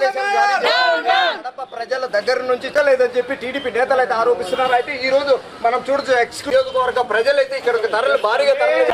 కడప ప్రజల దగ్గర నుంచి లేదని చెప్పి టీడీపీ నేతలు అయితే ఆరోపిస్తున్నారు అయితే ఈ రోజు మనం చూడొచ్చు ఎక్స్ నియోజకవర్గ ప్రజలైతే ఇక్కడికి తరలి భారీగా తరలి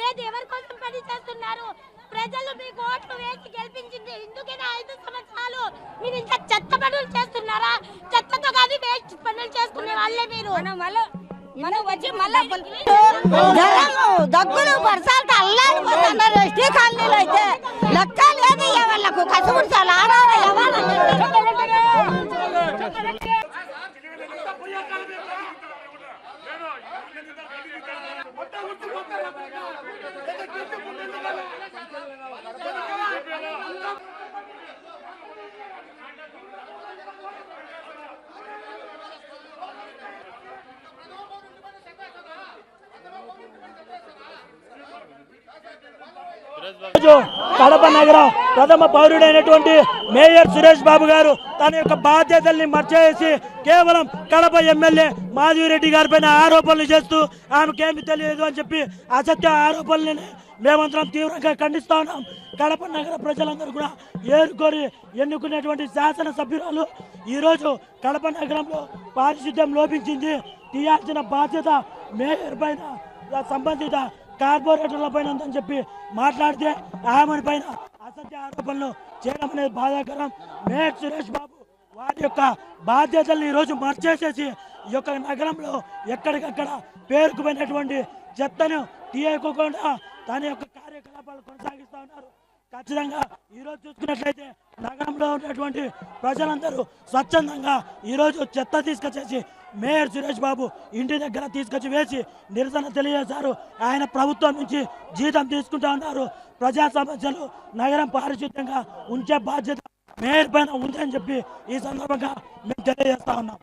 లేదు ఎవరి కోసం పని చేస్తున్నారు? ప్రజలు మీకు ఓట్లు వేసి గెలిపించింది ఇందుకనే ఐదు సంవత్సరాలు? మీరు ఇంకా చెత్త పనులు చేస్తున్నారా? చెత్తతో కాదు వేస్ట్ పనులు చేసుకునే వాళ్ళే మీరు. మనం వచ్చి మళ్ళీ కడప నగర ప్రథమ పౌరుడైనటువంటి మేయర్ సురేష్ బాబు గారు తన యొక్క బాధ్యతల్ని మర్చేసి కేవలం కడప ఎమ్మెల్యే మాధవిరెడ్డి గారి పైన ఆరోపణలు చేస్తూ ఆమెకేమి తెలియదు అని చెప్పి అసత్య ఆరోపణలని మేమంతరం తీవ్రంగా ఖండిస్తా ఉన్నాం. కడప నగర ప్రజలందరూ కూడా ఏరుకొని ఎన్నుకునేటువంటి శాసనసభ్యురాలు ఈరోజు కడప నగరంలో పారిశుద్ధ్యం లోపించింది. తీయాల్సిన బాధ్యత మేయర్ పైన సంబంధిత కార్పొరేటర్ల పైన ఉందని చెప్పి మాట్లాడితే ఆమె పైన అసత్య ఆరోపణలు చేయడం అనేది బాధాకరం. మేయర్ సురేష్ బాబు వారి యొక్క బాధ్యతల్ని ఈరోజు మర్చేసేసి ఈ యొక్క నగరంలో ఎక్కడికక్కడ పేరుకుపోయినటువంటి చెత్తను తీయకోకుండా తన యొక్క కార్యకలాపాలు కొనసాగిస్తూ ఉన్నారు. ఖచ్చితంగా ఈరోజు చూసుకున్నట్లయితే నగరంలో ఉన్నటువంటి ప్రజలందరూ స్వచ్ఛందంగా ఈరోజు చెత్త తీసుకొచ్చేసి మేయర్ సురేష్ బాబు ఇంటి దగ్గర తీసుకొచ్చి వేసి నిరసన తెలియజేశారు. ఆయన ప్రభుత్వం నుంచి జీతం తీసుకుంటా ఉన్నారు ప్రజా సమస్యలు నగరం పారిశుద్ధ్యంగా ఉంచే బాధ్యత మేయర్ పైన ఉందని చెప్పి ఈ సందర్భంగా మేము తెలియజేస్తా ఉన్నాం.